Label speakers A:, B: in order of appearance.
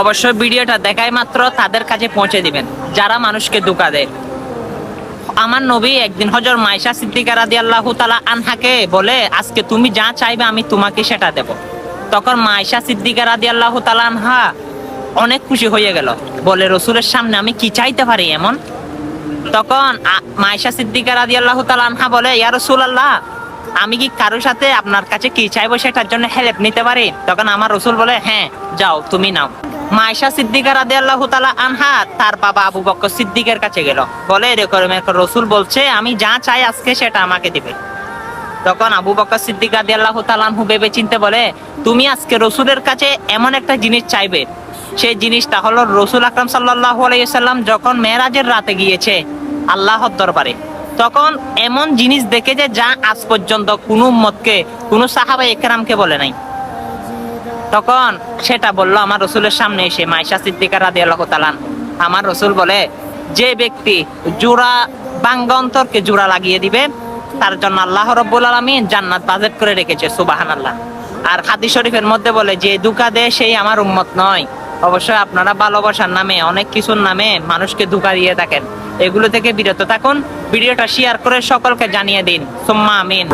A: অবশ্যই ভিডিওটা দেখাই মাত্র তাদের কাছে পৌঁছে দিবেন, যারা মানুষকে ধোকা দেয়। আমার নবী একদিন হজর মাইশা সিদ্দিকা রাদি আল্লাহ তালা আনহাকে বলে, আজকে তুমি যা চাইবে আমি তোমাকে সেটা দেব। তখন মাইশা সিদ্দিকা রাদি আল্লাহ তালা আনহা অনেক খুশি হয়ে গেল, বলে, রসুলের সামনে আমি কি চাইতে পারি এমন? তখন মাইশা সিদ্দিকা রাদি আল্লাহ তালা আনহা বলে, ইয়া রসুল আল্লাহ আমি কি কারোর সাথে আপনার কাছে কি চাইব সেটার জন্য হেল্প নিতে পারি? তখন আমার রসুল বলে হ্যাঁ যাও, তুমি নাও। মাইশা সিদ্দিকা রাদি আল্লাহ তালা আনহা, তার বাবা আবু বক্কর সিদ্দিকের কাছে গেল। বলে এরকম রসুল বলছে, আমি যা চাই আজকে সেটা আমাকে দিবে। তখন আবু বকর সিদ্দিক রাদি আল্লাহ তালানহু ভেবে চিনতে বলে, তুমি আজকে রসুলের কাছে এমন একটা জিনিস চাইবে। সেই জিনিসটা হলো রসুল আকরাম সাল্লাহ আলাইসাল্লাম যখন মেয়েরাজের রাতে গিয়েছে আল্লাহর দরবারে, তখন এমন জিনিস দেখে যে যা আজ পর্যন্ত কোনো মতকে কোনো সাহাবা একরামকে বলে নাই। তখন সেটা বলল, আমার রসুলের সামনে এসে মাইশা সিদ্দিকা রাদি আল্লাহ তালান আমার রসুল বলে, যে ব্যক্তি জোড়া বাঙ্গ অন্তরকে জোড়া লাগিয়ে দিবে, তার জন্য আল্লাহ রব্বুল আলমিন জান্নাত বাজেট করে রেখেছে সুবাহান আল্লাহ আর হাদিস শরীফের মধ্যে বলে, যে দুকা দেয় সেই আমার উম্মত নয়। অবশ্যই আপনারা ভালোবাসার নামে, অনেক কিছুর নামে মানুষকে ধোকা দিয়ে থাকেন। এগুলো থেকে বিরত থাকুন। ভিডিওটা শেয়ার করে সকলকে জানিয়ে দিন। সুম্মা আমিন।